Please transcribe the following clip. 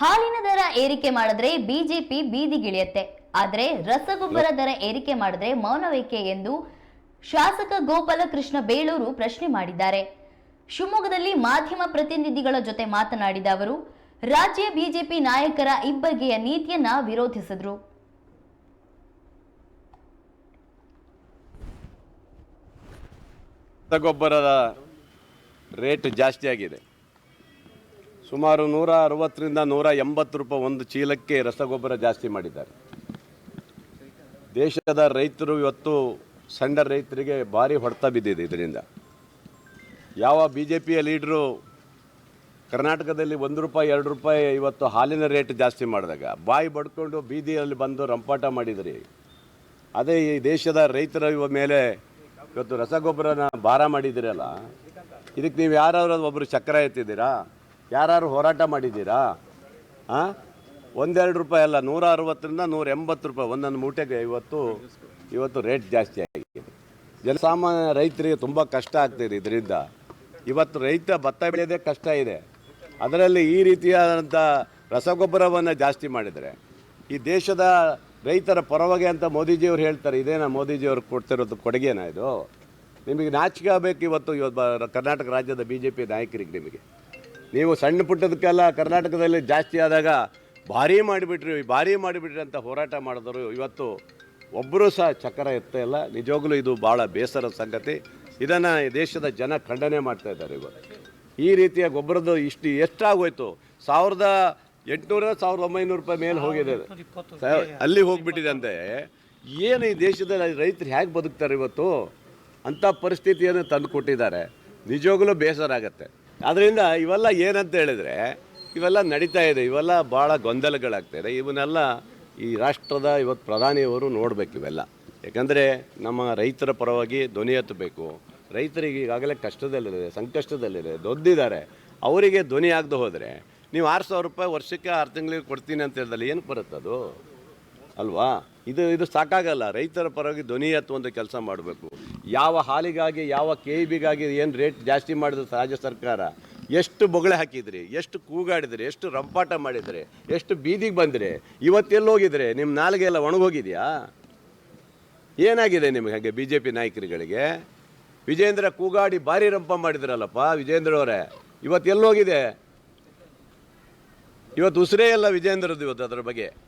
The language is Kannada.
ಹಾಲಿನ ದರ ಏರಿಕೆ ಮಾಡಿದ್ರೆ ಬಿಜೆಪಿ ಬೀದಿಗಿಳಿಯತ್ತೆ ಆದರೆ ರಸಗೊಬ್ಬರ ದರ ಏರಿಕೆ ಮಾಡಿದ್ರೆ ಮೌನವೇಕೆ ಎಂದು ಶಾಸಕ ಗೋಪಾಲಕೃಷ್ಣ ಬೇಳೂರು ಪ್ರಶ್ನೆ ಮಾಡಿದ್ದಾರೆ. ಶಿವಮೊಗ್ಗದಲ್ಲಿ ಮಾಧ್ಯಮ ಪ್ರತಿನಿಧಿಗಳ ಜೊತೆ ಮಾತನಾಡಿದ ಅವರು, ರಾಜ್ಯ ಬಿಜೆಪಿ ನಾಯಕರ ಇಬ್ಬಗೆಯ ನೀತಿಯನ್ನ ವಿರೋಧಿಸಿದ್ರು. ರಸಗೊಬ್ಬರದ ರೇಟ್ ಜಾಸ್ತಿ ಆಗಿದೆ. ಸುಮಾರು ನೂರ ಅರವತ್ತರಿಂದ ನೂರ ಎಂಬತ್ತು ರೂಪಾಯಿ ಒಂದು ಚೀಲಕ್ಕೆ ರಸಗೊಬ್ಬರ ಜಾಸ್ತಿ ಮಾಡಿದ್ದಾರೆ. ದೇಶದ ರೈತರು ಇವತ್ತು ಸಣ್ಣ ರೈತರಿಗೆ ಭಾರಿ ಹೊಡೆತ ಬಿದ್ದಿದೆ ಇದರಿಂದ. ಯಾವ ಬಿ ಜೆ ಪಿಯ ಲೀಡ್ರು ಕರ್ನಾಟಕದಲ್ಲಿ ಒಂದು ರೂಪಾಯಿ, ಎರಡು ರೂಪಾಯಿ ಇವತ್ತು ಹಾಲಿನ ರೇಟ್ ಜಾಸ್ತಿ ಮಾಡಿದಾಗ, ಬಾಯಿ ಬಡ್ಕೊಂಡು ಬೀದಿಯಲ್ಲಿ ಬಂದು ರಂಪಾಟ ಮಾಡಿದ್ರಿ. ಅದೇ ಈ ದೇಶದ ರೈತರ ಇವ ಮೇಲೆ ಇವತ್ತು ರಸಗೊಬ್ಬರನ ಭಾರ ಮಾಡಿದ್ದೀರಲ್ಲ. ಇದಕ್ಕೆ ನೀವು ಯಾರಾದ್ರೂ ಒಬ್ಬರು ಚಕ್ರ ಎತ್ತಿದ್ದೀರಾ? ಯಾರು ಹೋರಾಟ ಮಾಡಿದ್ದೀರಾ? ಹಾಂ ಒಂದೆರಡು ರೂಪಾಯಿ ಅಲ್ಲ ನೂರ ಅರವತ್ತರಿಂದ ನೂರ ಎಂಬತ್ತು ರೂಪಾಯಿ. ಒಂದೊಂದು ಮೂಟೆಗೆ ಇವತ್ತು ಇವತ್ತು ರೇಟ್ ಜಾಸ್ತಿ ಆಗಿದೆ. ಜನಸಾಮಾನ್ಯ ರೈತರಿಗೆ ತುಂಬ ಕಷ್ಟ ಆಗ್ತಿದೆ ಇದರಿಂದ. ಇವತ್ತು ರೈತ ಭತ್ತ ಬೆಳೆಯೋದೇ ಕಷ್ಟ ಇದೆ. ಅದರಲ್ಲಿ ಈ ರೀತಿಯಾದಂಥ ರಸಗೊಬ್ಬರವನ್ನು ಜಾಸ್ತಿ ಮಾಡಿದರೆ, ಈ ದೇಶದ ರೈತರ ಪರವಾಗಿ ಅಂತ ಮೋದಿಜಿಯವ್ರು ಹೇಳ್ತಾರೆ ಇದೇನಾ ಮೋದಿಜಿಯವ್ರು ಕೊಡ್ತಿರೋದು ಕೊಡುಗೆನಾ ಇದು? ನಿಮಗೆ ನಾಚಿಕೆ ಆಗಬೇಕು ಇವತ್ತು ಇವತ್ತು ಕರ್ನಾಟಕ ರಾಜ್ಯದ ಬಿ ಜೆ ಪಿ ನಾಯಕರಿಗೆ ನಿಮಗೆ. ನೀವು ಸಣ್ಣ ಪುಟ್ಟದಕ್ಕೆಲ್ಲ ಕರ್ನಾಟಕದಲ್ಲಿ ಜಾಸ್ತಿ ಆದಾಗ ಭಾರಿ ಮಾಡಿಬಿಟ್ರಿ ಭಾರಿ ಮಾಡಿಬಿಟ್ರಿ ಅಂತ ಹೋರಾಟ ಮಾಡಿದ್ರು ಇವತ್ತು ಒಬ್ಬರೂ ಸಹ ಚಕ್ರ ಎತ್ತ ಇಲ್ಲ. ನಿಜವಾಗ್ಲೂ ಇದು ಭಾಳ ಬೇಸರದ ಸಂಗತಿ. ಇದನ್ನು ದೇಶದ ಜನ ಖಂಡನೆ ಮಾಡ್ತಾ ಇದ್ದಾರೆ ಇವತ್ತು ಈ ರೀತಿಯ ಗೊಬ್ಬರದ್ದು ಇಷ್ಟು ಎಷ್ಟಾಗೋಯ್ತು? ಸಾವಿರದ ಎಂಟುನೂರ ಸಾವಿರದ ಒಂಬೈನೂರು ರೂಪಾಯಿ ಮೇಲೆ ಹೋಗಿದೆ. ಅಲ್ಲಿ ಅಲ್ಲಿ ಅಂದೆ ಏನು ಈ ದೇಶದ ರೈತರು ಹೇಗೆ ಬದುಕ್ತಾರೆ ಇವತ್ತು? ಅಂಥ ಪರಿಸ್ಥಿತಿಯನ್ನು ತಂದು ಕೊಟ್ಟಿದ್ದಾರೆ ನಿಜವಾಗಲೂ ಬೇಸರ ಆಗತ್ತೆ. ಆದ್ದರಿಂದ ಇವೆಲ್ಲ ಏನಂತ ಹೇಳಿದರೆ, ಇವೆಲ್ಲ ನಡೀತಾ ಇದೆ, ಇವೆಲ್ಲ ಭಾಳ ಗೊಂದಲಗಳಾಗ್ತಾ ಇದೆ. ಇವನ್ನೆಲ್ಲ ಈ ರಾಷ್ಟ್ರದ ಇವತ್ತು ಪ್ರಧಾನಿಯವರು ನೋಡಬೇಕು ಇವೆಲ್ಲ. ಯಾಕಂದರೆ ನಮ್ಮ ರೈತರ ಪರವಾಗಿ ಧ್ವನಿ ಹತ್ತಬೇಕು ರೈತರಿಗೆ ಈಗಾಗಲೇ ಕಷ್ಟದಲ್ಲಿದೆ, ಸಂಕಷ್ಟದಲ್ಲಿದೆ ದೊದ್ದಿದ್ದಾರೆ ಅವರಿಗೆ ಧ್ವನಿ ಆಗದೆ ಹೋದರೆ ನೀವು ಆರು ಸಾವಿರ ರೂಪಾಯಿ ವರ್ಷಕ್ಕೆ ಆರು ತಿಂಗಳಿಗೆ ಕೊಡ್ತೀನಿ ಅಂತ ಹೇಳಿದಲ್ಲಿ ಏನಕ್ಕೆ ಬರುತ್ತೆ ಅದು? ಅಲ್ವಾ? ಇದು ಇದು ಸಾಕಾಗಲ್ಲ. ರೈತರ ಪರವಾಗಿ ಧ್ವನಿ ಎತ್ತುವಂಥ ಕೆಲಸ ಮಾಡಬೇಕು. ಯಾವ ಹಾಲಿಗಾಗಿ, ಯಾವ ಕೆ ಬಿಗಾಗಿ ಏನು ರೇಟ್ ಜಾಸ್ತಿ ಮಾಡಿದ್ರು ರಾಜ್ಯ ಸರ್ಕಾರ? ಎಷ್ಟು ಬೊಗಳೆ ಹಾಕಿದ್ರಿ? ಎಷ್ಟು ಕೂಗಾಡಿದ್ರಿ? ಎಷ್ಟು ರಂಪಾಟ ಮಾಡಿದ್ರಿ? ಎಷ್ಟು ಬೀದಿಗೆ ಬಂದ್ರಿ? ಇವತ್ತೆಲ್ಲಿ ಹೋಗಿದ್ರಿ? ನಿಮ್ಮ ನಾಲಿಗೆ ಎಲ್ಲ ಒಣಗೋಗಿದೆಯಾ? ಏನಾಗಿದೆ ನಿಮಗೆ ಹಾಗೆ ಬಿ ಜೆ ಪಿ ನಾಯಕರುಗಳಿಗೆ? ವಿಜೇಂದ್ರ ಕೂಗಾಡಿ ಭಾರಿ ರಂಪ ಮಾಡಿದ್ರಲ್ಲಪ್ಪ ವಿಜೇಂದ್ರ ಅವರೇ. ಇವತ್ತು ಎಲ್ಲೋಗಿದೆ ಇವತ್ತು ಉಸಿರೇ ಇಲ್ಲ ವಿಜೇಂದ್ರದ್ದು ಇವತ್ತು ಅದರ ಬಗ್ಗೆ.